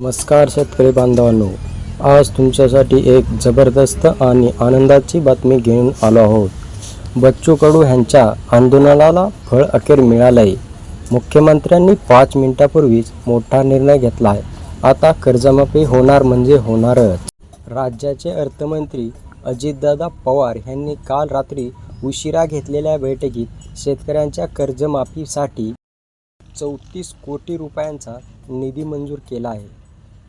नमस्कार शेतकरी बांधवांनो आज तुमच्यासाठी एक जबरदस्त आणि आनंदाची बातमी घेऊन आलो आहोत. बच्चू कडू ह्यांच्या आंदोलनाला फळ अखेर मिळालंय. मुख्यमंत्र्यांनी पाच मिनिटापूर्वीच मोठा निर्णय घेतला आहे. आता कर्जमाफी होणार म्हणजे होणारच. राज्याचे अर्थमंत्री अजितदादा पवार यांनी काल रात्री उशिरा घेतलेल्या बैठकीत शेतकऱ्यांच्या कर्जमाफीसाठी चौतीस कोटी रुपयांचा निधी मंजूर केला आहे.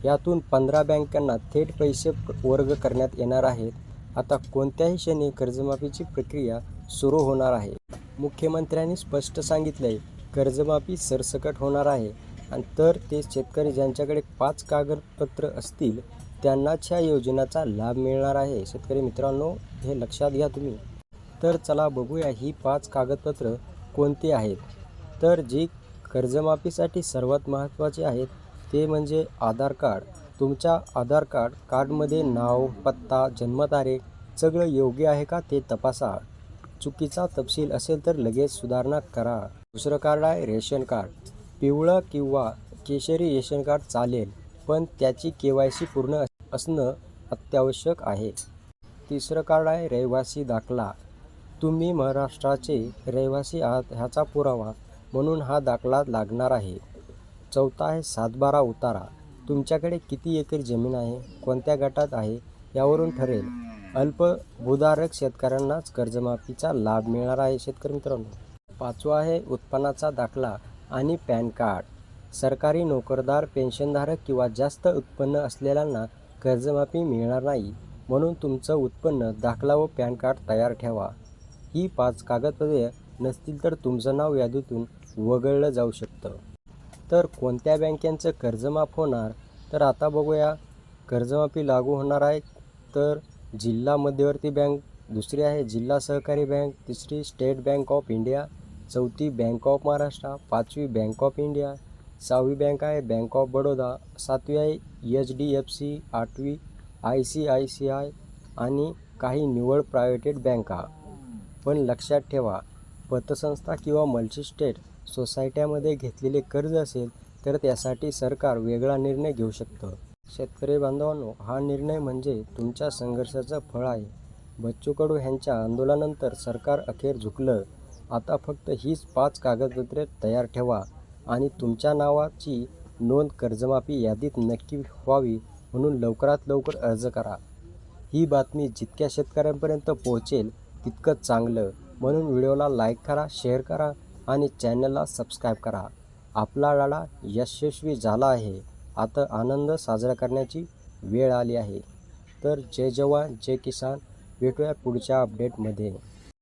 यातून पंधरा बँकांना थेट पैसे वर्ग करण्यात येणार आहेत. आता कोणत्याही क्षणी कर्जमाफीची प्रक्रिया सुरू होणार आहे. मुख्यमंत्र्यांनी स्पष्ट सांगितले कर्जमाफी सरसकट होणार आहे. आणि तर ते शेतकरी ज्यांच्याकडे पाच कागदपत्र असतील त्यांनाच ह्या योजनेचा लाभ मिळणार आहे. शेतकरी मित्रांनो हे लक्षात घ्या तुम्ही. तर चला बघूया ही पाच कागदपत्र कोणती आहेत. तर जी कर्जमाफीसाठी सर्वात महत्त्वाचे आहेत ते म्हणजे आधार कार्ड. तुमच्या आधार कार्ड कार्डमध्ये नाव पत्ता जन्मतारीख सगळं योग्य आहे का ते तपासा. चुकीचा तपशील असेल तर लगेच सुधारणा करा. दुसरं कार्ड आहे रेशन कार्ड. पिवळं किंवा केशरी रेशन कार्ड चालेल पण त्याची के वाय सी पूर्ण असणं अत्यावश्यक आहे. तिसरं कार्ड आहे रहिवासी दाखला. तुम्ही महाराष्ट्राचे रहिवासी आहात ह्याचा पुरावा म्हणून हा दाखला लागणार आहे. चौथा आहे सातबारा उतारा. तुमच्याकडे किती एकर जमीन आहे कोणत्या गटात आहे यावरून ठरेल. अल्पभूधारक शेतकऱ्यांनाच कर्जमाफीचा लाभ मिळणार आहे शेतकरी मित्रांनो. पाचवा आहे उत्पन्नाचा दाखला आणि पॅन कार्ड. सरकारी नोकरदार पेन्शनधारक किंवा जास्त उत्पन्न असलेल्यांना कर्जमाफी मिळणार नाही. म्हणून तुमचं उत्पन्न दाखला व पॅन कार्ड तयार ठेवा. ही पाच कागदपत्रे नसतील तर तुमचं नाव यादीतून वगळलं जाऊ शकतं. तर कोणत्या बँकेचं कर्जमाफ होणार? तर आता बघूया. कर्जमाफी लागू होणार आहे. तर जिल्हा मध्यवर्ती बँक दुसरी आहे जिल्हा सहकारी बँक तिसरी स्टेट बँक ऑफ इंडिया चौथी बँक ऑफ महाराष्ट्र पाचवी बँक ऑफ इंडिया सहावी बँक आहे बँक ऑफ बडोदा सातवी आहे एच डी एफ सी आठवी I C I C I आणि काही निवड प्रायव्हेटेड बँका. पण लक्षात ठेवा पतसंस्था किंवा मल्टीस्टेट सोसायट्यामध्ये घेतलेले कर्ज असेल तर त्यासाठी सरकार वेगळा निर्णय घेऊ शकतं. शेतकरी बांधवांनो हा निर्णय म्हणजे तुमच्या संघर्षाचं फळ आहे. बच्चू कडू ह्यांच्या आंदोलनानंतर सरकार अखेर झुकलं. आता फक्त हीच पाच कागदपत्रे तयार ठेवा आणि तुमच्या नावाची नोंद कर्जमाफी यादीत नक्की व्हावी म्हणून लवकरात लवकर अर्ज करा. ही बातमी जितक्या शेतकऱ्यांपर्यंत पोहोचेल तितकं चांगलं. म्हणून व्हिडिओला लाईक करा शेअर करा आणि चॅनलला सबस्क्राईब करा. आपला लढा यशस्वी झाला आहे. आता आनंद साजरा करण्याची वेळ आली आहे. तर जय जवान जय किसान. भेटूया पुढच्या अपडेटमध्ये